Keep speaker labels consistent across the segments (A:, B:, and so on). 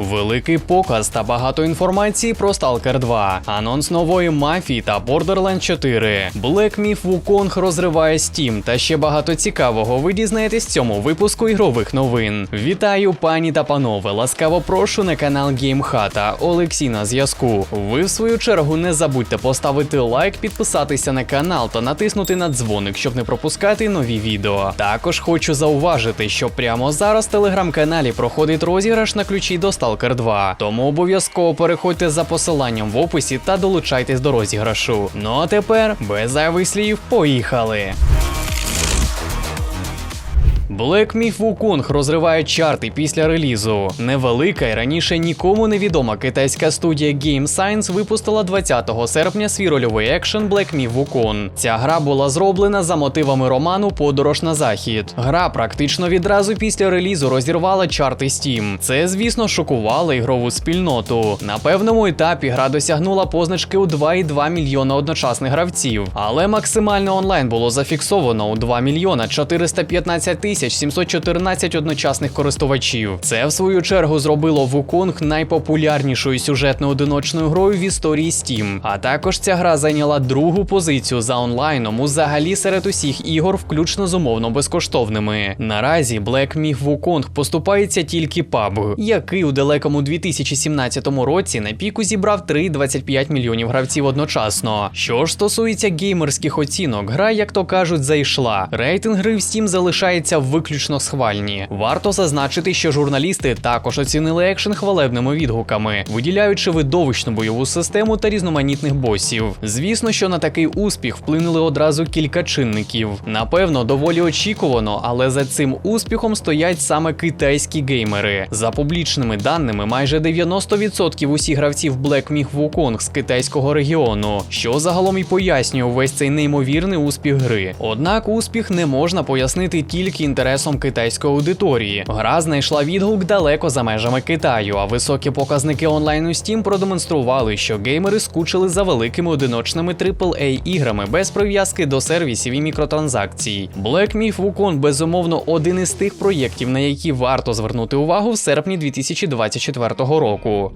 A: Великий показ та багато інформації про Stalker 2, анонс нової мафії та Borderlands 4. Black Myth Wukong розриває Steam та ще багато цікавого ви дізнаєтесь в цьому випуску ігрових новин. Вітаю, пані та панове! Ласкаво прошу на канал GameHata. Олексій на зв'язку. Ви в свою чергу не забудьте поставити лайк, підписатися на канал та натиснути на дзвоник, щоб не пропускати нові відео. Також хочу зауважити, що прямо зараз в телеграм-каналі проходить розіграш на ключі до Stalker 2. Тому обов'язково переходьте за посиланням в описі та долучайтесь до розіграшу. Ну а тепер без зайвих слів, поїхали! Black Myth Wukong розриває чарти після релізу. Невелика і раніше нікому не відома китайська студія Game Science випустила 20 серпня свій рольовий екшен Black Myth Wukong. Ця гра була зроблена за мотивами роману Подорож на захід. Гра практично відразу після релізу розірвала чарти Steam. Це, звісно, шокувало ігрову спільноту. На певному етапі гра досягнула позначки у 2,2 мільйона одночасних гравців, але максимально онлайн було зафіксовано у 2 мільйона 415 тисяч 714 одночасних користувачів. Це в свою чергу зробило Wukong найпопулярнішою сюжетною одиночною грою в історії Steam. А також ця гра зайняла другу позицію за онлайном взагалі серед усіх ігор, включно з умовно безкоштовними. Наразі Black Myth Wukong поступається тільки PUBG, який у далекому 2017 році на піку зібрав 3,25 мільйонів гравців одночасно. Що ж стосується геймерських оцінок, гра, як то кажуть, зайшла. Рейтинг гри в Steam залишається виключно схвальні. Варто зазначити, що журналісти також оцінили екшен хвалебними відгуками, виділяючи видовищну бойову систему та різноманітних босів. Звісно, що на такий успіх вплинули одразу кілька чинників. Напевно, доволі очікувано, але за цим успіхом стоять саме китайські геймери. За публічними даними, майже 90% усіх гравців Black Myth Wukong з китайського регіону, що загалом і пояснює увесь цей неймовірний успіх гри. Однак успіх не можна пояснити тільки інтересом китайської аудиторії. Гра знайшла відгук далеко за межами Китаю, а високі показники онлайну Steam продемонстрували, що геймери скучили за великими одиночними AAA іграми без прив'язки до сервісів і мікротранзакцій. Black Myth Wukong безумовно один із тих проєктів, на які варто звернути увагу в серпні 2024 року.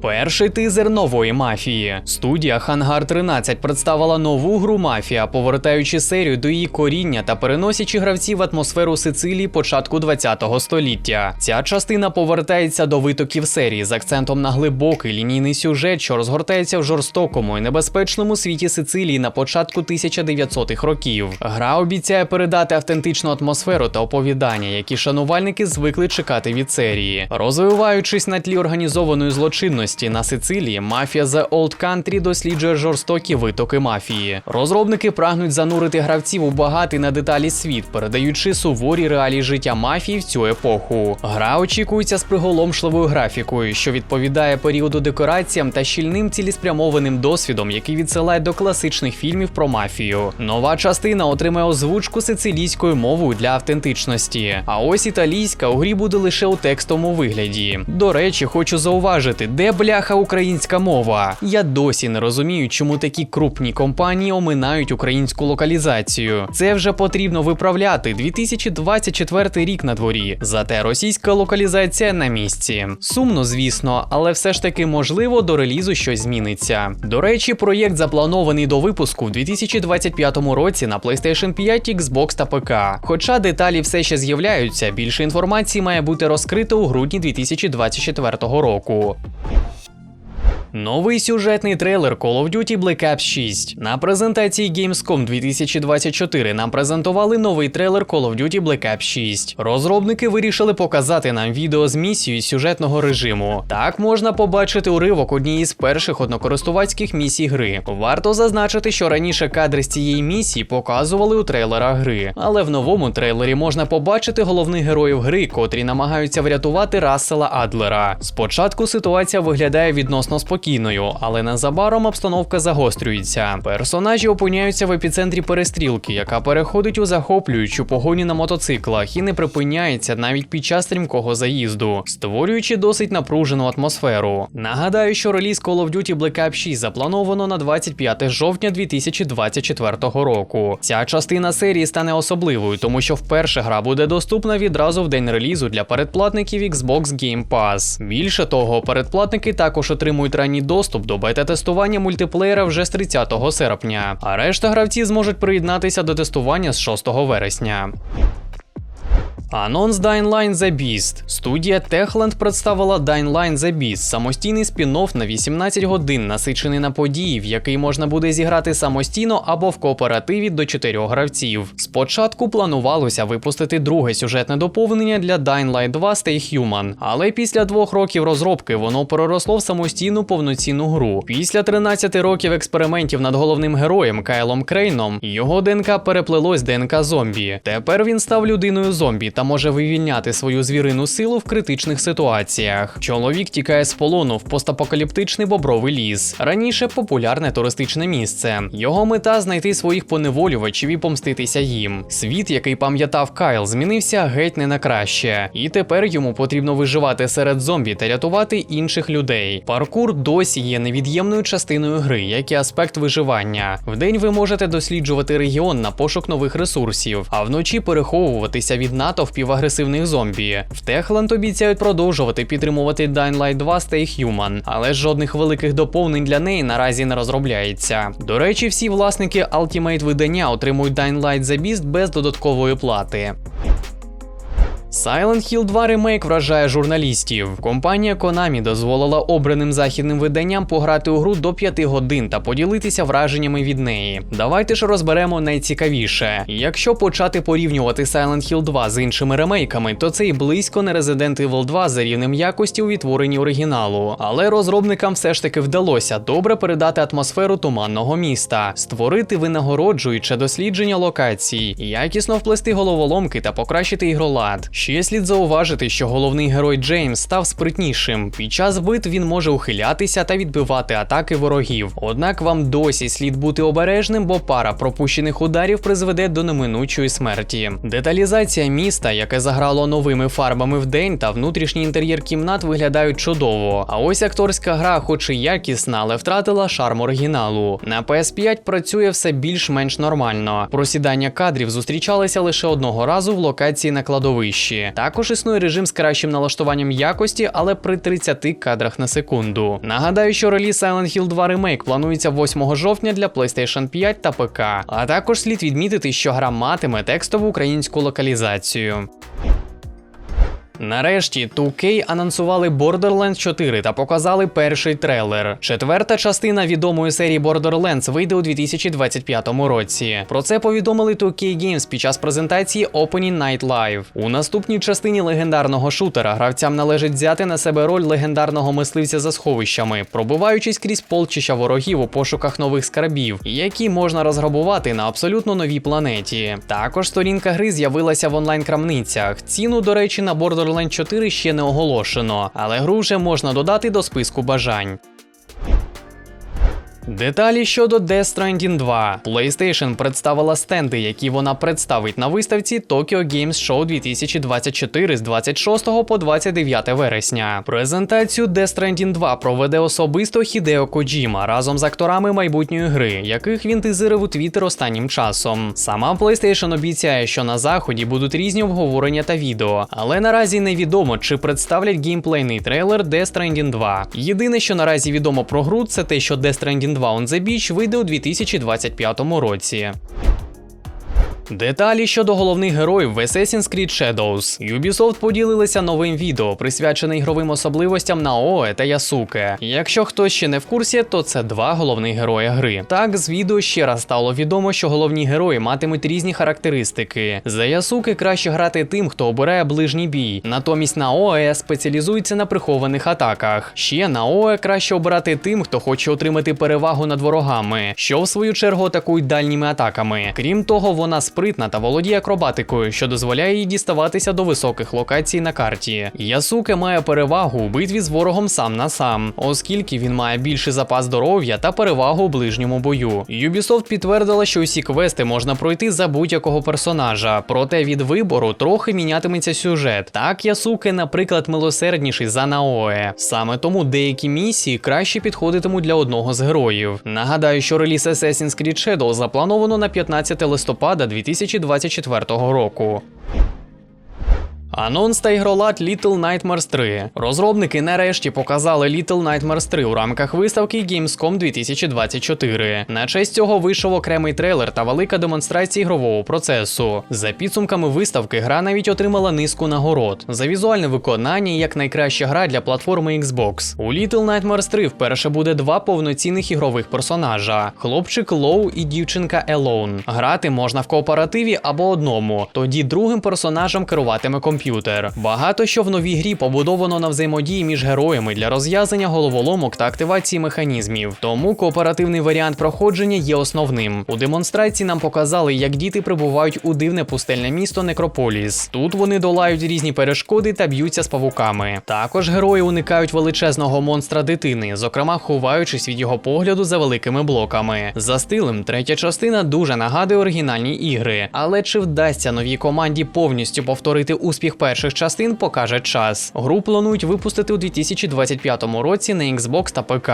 A: Перший тизер нової мафії. Студія Хангар 13 представила нову гру Мафія, повертаючи серію до її коріння та переносячи гравців в атмосферу Сицилії початку 20-го століття. Ця частина повертається до витоків серії з акцентом на глибокий лінійний сюжет, що розгортається в жорстокому і небезпечному світі Сицилії на початку 1900-х років. Гра обіцяє передати автентичну атмосферу та оповідання, які шанувальники звикли чекати від серії, розвиваючись на тлі організованої злочинності на Сицилії, мафія The Old Country досліджує жорстокі витоки мафії. Розробники прагнуть занурити гравців у багатий на деталі світ, передаючи суворі реалії життя мафії в цю епоху. Гра очікується з приголомшливою графікою, що відповідає періоду декораціям та щільним цілеспрямованим досвідом, який відсилає до класичних фільмів про мафію. Нова частина отримає озвучку сицилійською мовою для автентичності. А ось італійська у грі буде лише у текстовому вигляді. До речі, хочу зауважити, де бляха українська мова. Я досі не розумію, чому такі крупні компанії оминають українську локалізацію. Це вже потрібно виправляти. 2024 рік на дворі. Зате російська локалізація на місці. Сумно, звісно, але все ж таки можливо до релізу щось зміниться. До речі, проєкт запланований до випуску в 2025 році на PlayStation 5, Xbox та ПК. Хоча деталі все ще з'являються, більше інформації має бути розкрито у грудні 2024 року. Новий сюжетний трейлер Call of Duty Black Ops 6. На презентації Gamescom 2024 нам презентували новий трейлер Call of Duty Black Ops 6. Розробники вирішили показати нам відео з місією сюжетного режиму. Так можна побачити уривок однієї з перших однокористувацьких місій гри. Варто зазначити, що раніше кадри з цієї місії показували у трейлерах гри, але в новому трейлері можна побачити головних героїв гри, котрі намагаються врятувати Рассела Адлера. Спочатку ситуація виглядає відносно спокійно спокійною, але незабаром обстановка загострюється. Персонажі опиняються в епіцентрі перестрілки, яка переходить у захоплюючу погоню на мотоциклах і не припиняється навіть під час стрімкого заїзду, створюючи досить напружену атмосферу. Нагадаю, що реліз Call of Duty Black Ops 6 заплановано на 25 жовтня 2024 року. Ця частина серії стане особливою, тому що вперше гра буде доступна відразу в день релізу для передплатників Xbox Game Pass. Більше того, передплатники також отримують ранній доступ до бета-тестування мультиплеєра вже з 30 серпня, а решта гравці зможуть приєднатися до тестування з 6 вересня. Анонс Dying Line The Beast. Студія Techland представила Dying Line The Beast, самостійний спін-офф на 18 годин, насичений на події, в який можна буде зіграти самостійно або в кооперативі до 4 гравців. Спочатку планувалося випустити друге сюжетне доповнення для Dying Light 2 Stay Human, але після двох років розробки воно переросло в самостійну повноцінну гру. Після 13 років експериментів над головним героєм Кайлом Крейном його ДНК переплелось ДНК зомбі. Тепер він став людиною зомбі та може вивільняти свою звірину силу в критичних ситуаціях. Чоловік тікає з полону в постапокаліптичний бобровий ліс. Раніше популярне туристичне місце. Його мета знайти своїх поневолювачів і помститися їм. Світ, який пам'ятав Кайл, змінився геть не на краще, і тепер йому потрібно виживати серед зомбі та рятувати інших людей. Паркур досі є невід'ємною частиною гри, як і аспект виживання. Вдень ви можете досліджувати регіон на пошук нових ресурсів, а вночі переховуватися від натовпів агресивних зомбі. В Техланд обіцяють продовжувати підтримувати Dying Light 2 Stay Human, але жодних великих доповнень для неї наразі не розробляється. До речі, всі власники Ultimate видання отримують Dying Light The Beast без додаткової плати. Silent Hill 2 ремейк вражає журналістів. Компанія Konami дозволила обраним західним виданням пограти у гру до 5 годин та поділитися враженнями від неї. Давайте ж розберемо найцікавіше. Якщо почати порівнювати Silent Hill 2 з іншими ремейками, то це і близько не Resident Evil 2 за рівнем якості у відтворенні оригіналу. Але розробникам все ж таки вдалося добре передати атмосферу туманного міста, створити винагороджуюче дослідження локацій, якісно вплести головоломки та покращити ігролад. Ще слід зауважити, що головний герой Джеймс став спритнішим. Під час битв він може ухилятися та відбивати атаки ворогів. Однак вам досі слід бути обережним, бо пара пропущених ударів призведе до неминучої смерті. Деталізація міста, яке заграло новими фарбами в день, та внутрішній інтер'єр кімнат виглядають чудово. А ось акторська гра, хоч і якісна, але втратила шарм оригіналу. На PS5 працює все більш-менш нормально. Просідання кадрів зустрічалися лише одного разу в локації на кладовищі. Також існує режим з кращим налаштуванням якості, але при 30 кадрах на секунду. Нагадаю, що реліз Silent Hill 2 Remake планується 8 жовтня для PlayStation 5 та ПК. А також слід відмітити, що гра матиме текстову українську локалізацію. Нарешті 2K анонсували Borderlands 4 та показали перший трейлер. Четверта частина відомої серії Borderlands вийде у 2025 році. Про це повідомили 2K Games під час презентації Opening Night Live. У наступній частині легендарного шутера гравцям належить взяти на себе роль легендарного мисливця за сховищами, пробиваючись крізь полчища ворогів у пошуках нових скарбів, які можна розграбувати на абсолютно новій планеті. Також сторінка гри з'явилася в онлайн-крамницях. Ціну, до речі, на Borderlands Borderlands 4 ще не оголошено, але гру вже можна додати до списку бажань. Деталі щодо Death Stranding 2. PlayStation представила стенди, які вона представить на виставці Tokyo Games Show 2024 з 26 по 29 вересня. Презентацію Death Stranding 2 проведе особисто Хідео Коджіма разом з акторами майбутньої гри, яких він тизирив у Twitter останнім часом. Сама PlayStation обіцяє, що на заході будуть різні обговорення та відео, але наразі невідомо, чи представлять геймплейний трейлер Death Stranding 2. Єдине, що наразі відомо про гру, це те, що Death Stranding 2 on the Beach вийде у 2025 році. Деталі щодо головних героїв в Assassin's Creed Shadows. Ubisoft поділилися новим відео, присвячене ігровим особливостям Наоe та Ясуке. Якщо хтось ще не в курсі, то це два головних герої гри. Так, з відео ще раз стало відомо, що головні герої матимуть різні характеристики. За Ясуки краще грати тим, хто обирає ближній бій. Натомість Наоe спеціалізується на прихованих атаках. Ще Наоe краще обирати тим, хто хоче отримати перевагу над ворогами, що в свою чергу атакують дальніми атаками. Крім того, вона спритна та володіє акробатикою, що дозволяє їй діставатися до високих локацій на карті. Ясуке має перевагу у битві з ворогом сам на сам, оскільки він має більший запас здоров'я та перевагу у ближньому бою. Ubisoft підтвердила, що усі квести можна пройти за будь-якого персонажа, проте від вибору трохи мінятиметься сюжет. Так Ясуке, наприклад, милосердніший за Наое. Саме тому деякі місії краще підходитимуть для одного з героїв. Нагадаю, що реліз Assassin's Creed Shadow заплановано на 15 листопада 2024 року. Анонс та ігролад Little Nightmares 3. Розробники нарешті показали Little Nightmares 3 у рамках виставки Gamescom 2024. На честь цього вийшов окремий трейлер та велика демонстрація ігрового процесу. За підсумками виставки, гра навіть отримала низку нагород за візуальне виконання як найкраща гра для платформи Xbox. У Little Nightmares 3 вперше буде два повноцінних ігрових персонажа: хлопчик Лоу і дівчинка Елоун. Грати можна в кооперативі або одному, тоді другим персонажем керуватиме комп'ютер. Багато що в новій грі побудовано на взаємодії між героями для розв'язання головоломок та активації механізмів. Тому кооперативний варіант проходження є основним. У демонстрації нам показали, як діти прибувають у дивне пустельне місто Некрополіс. Тут вони долають різні перешкоди та б'ються з павуками. Також герої уникають величезного монстра дитини, зокрема ховаючись від його погляду за великими блоками. За стилем, третя частина дуже нагадує оригінальні ігри, але чи вдасться новій команді повністю повторити успіх перших частин, покаже час. Гру планують випустити у 2025 році на Xbox та ПК.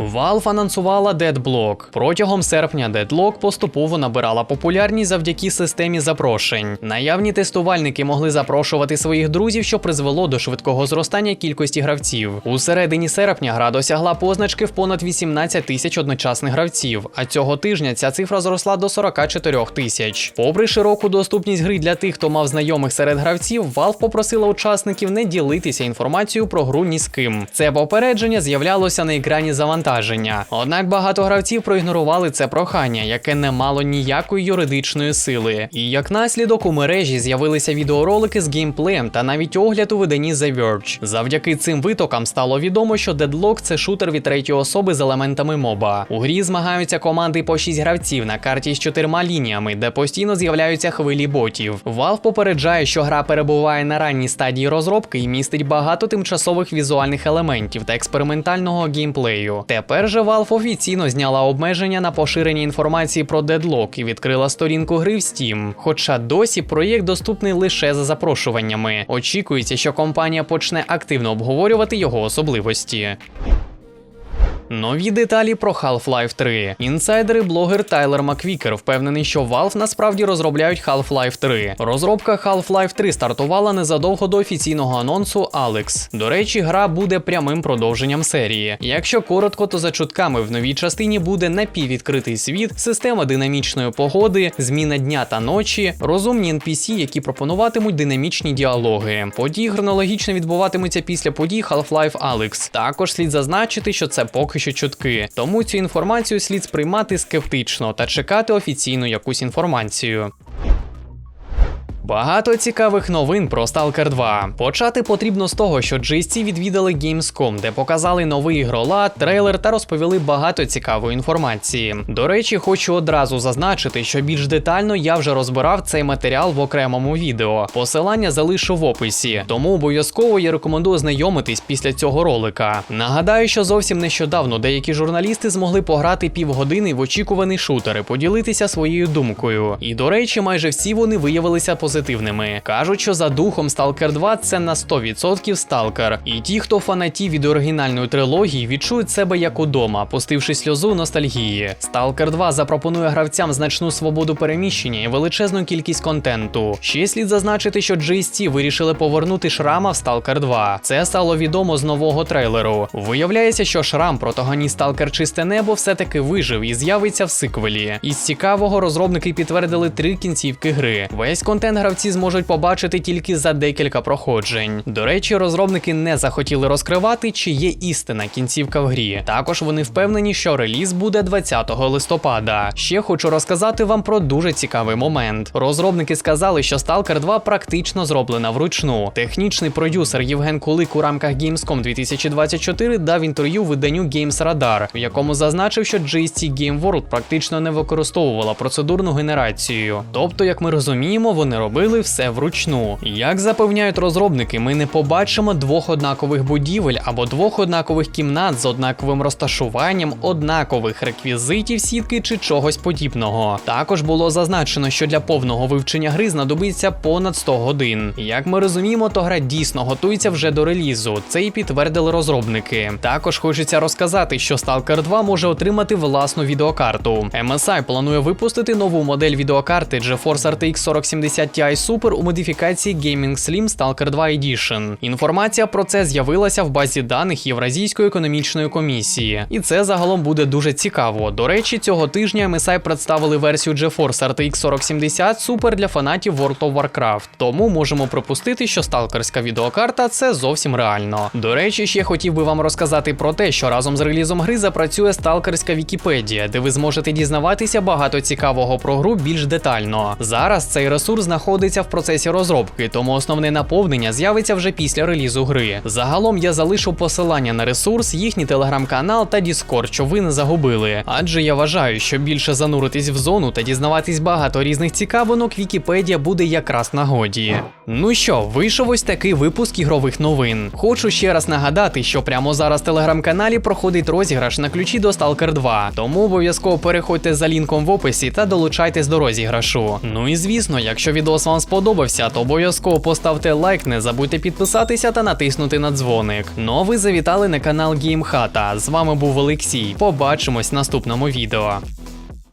A: Valve анонсувала Deadblock. Протягом серпня Deadlock поступово набирала популярність завдяки системі запрошень. Наявні тестувальники могли запрошувати своїх друзів, що призвело до швидкого зростання кількості гравців. У середині серпня гра досягла позначки в понад 18 тисяч одночасних гравців, а цього тижня ця цифра зросла до 44 тисяч. Попри широку доступність гри для тих, хто мав знайомих серед гравців, Valve попросила учасників не ділитися інформацією про гру ні з ким. Це попередження з'являлося на екрані завантаження. Однак багато гравців проігнорували це прохання, яке не мало ніякої юридичної сили. І як наслідок у мережі з'явилися відеоролики з геймплеєм та навіть огляд у виданні The Verge. Завдяки цим витокам стало відомо, що Deadlock – це шутер від третьої особи з елементами моба. У грі змагаються команди по 6 гравців на карті з чотирма лініями, де постійно з'являються хвилі ботів. Valve попереджає, що гра перебуває на ранній стадії розробки і містить багато тимчасових візуальних елементів та експериментального геймплею. Тепер же Valve офіційно зняла обмеження на поширення інформації про Deadlock і відкрила сторінку гри в Steam. Хоча досі проєкт доступний лише за запрошуваннями. Очікується, що компанія почне активно обговорювати його особливості. Нові деталі про Half-Life 3. Інсайдери блогер Тайлер Маквікер впевнений, що Valve насправді розробляють Half-Life 3. Розробка Half-Life 3 стартувала незадовго до офіційного анонсу Alex. До речі, гра буде прямим продовженням серії. Якщо коротко, то за чутками в новій частині буде напіввідкритий світ, система динамічної погоди, зміна дня та ночі, розумні NPC, які пропонуватимуть динамічні діалоги. Події хронологічно відбуватимуться після подій Half-Life Alex. Також слід зазначити, що це поки що чутки, тому цю інформацію слід сприймати скептично та чекати офіційну якусь інформацію. Багато цікавих новин про Stalker 2. Почати потрібно з того, що GSC відвідали Gamescom, де показали новий ігролад, трейлер та розповіли багато цікавої інформації. До речі, хочу одразу зазначити, що більш детально я вже розбирав цей матеріал в окремому відео. Посилання залишу в описі, тому обов'язково я рекомендую знайомитись після цього ролика. Нагадаю, що зовсім нещодавно деякі журналісти змогли пограти півгодини в очікуваний шутер і поділитися своєю думкою. І до речі, майже всі вони виявилися позитивними. Кажуть, що за духом Stalker 2 це на 100% Stalker. І ті, хто фанатів від оригінальної трилогії, відчують себе як удома, пустивши сльозу ностальгії. Stalker 2 запропонує гравцям значну свободу переміщення і величезну кількість контенту. Ще слід зазначити, що GST вирішили повернути шрама в Stalker 2. Це стало відомо з нового трейлеру. Виявляється, що шрам, протагоніст Stalker Чисте Небо, все-таки вижив і з'явиться в сиквелі. Із цікавого розробники підтвердили три кінцівки гри. Весь контент гравців гравці зможуть побачити тільки за декілька проходжень. До речі, розробники не захотіли розкривати, чи є істина кінцівка в грі. Також вони впевнені, що реліз буде 20 листопада. Ще хочу розказати вам про дуже цікавий момент. Розробники сказали, що Stalker 2 практично зроблена вручну. Технічний продюсер Євген Кулик у рамках Gamescom 2024 дав інтерв'ю виданню Games Radar, в якому зазначив, що GSC Game World практично не використовувала процедурну генерацію. Тобто, як ми розуміємо, вони робили все вручну. Як запевняють розробники, ми не побачимо двох однакових будівель або двох однакових кімнат з однаковим розташуванням, однакових реквізитів сітки чи чогось подібного. Також було зазначено, що для повного вивчення гри знадобиться понад 100 годин. Як ми розуміємо, то гра дійсно готується вже до релізу. Це і підтвердили розробники. Також хочеться розказати, що Stalker 2 може отримати власну відеокарту. MSI планує випустити нову модель відеокарти GeForce RTX 4070 Ti Super у модифікації Gaming Slim Stalker 2 Edition. Інформація про це з'явилася в базі даних Євразійської економічної комісії, і це загалом буде дуже цікаво. До речі, цього тижня MSI представили версію GeForce RTX 4070 Super для фанатів World of Warcraft. Тому можемо припустити, що сталкерська відеокарта це зовсім реально. До речі, ще хотів би вам розказати про те, що разом з релізом гри запрацює сталкерська Вікіпедія, де ви зможете дізнаватися багато цікавого про гру більш детально. Зараз цей ресурс знаходиться в процесі розробки, тому основне наповнення з'явиться вже після релізу гри. Загалом я залишу посилання на ресурс, їхній телеграм-канал та Discord, що ви не загубили. Адже я вважаю, що більше зануритись в зону та дізнаватись багато різних цікавинок, Вікіпедія буде якраз нагоді. Ну що, вийшов ось такий випуск ігрових новин. Хочу ще раз нагадати, що прямо зараз в телеграм-каналі проходить розіграш на ключі до Stalker 2, тому обов'язково переходьте за лінком в описі та долучайтесь до розіграшу. Ну і звісно, якщо відос вам сподобався, то обов'язково поставте лайк, не забудьте підписатися та натиснути на дзвоник. Ну а ви завітали на канал Гімхата. З вами був Олексій. Побачимось в наступному відео.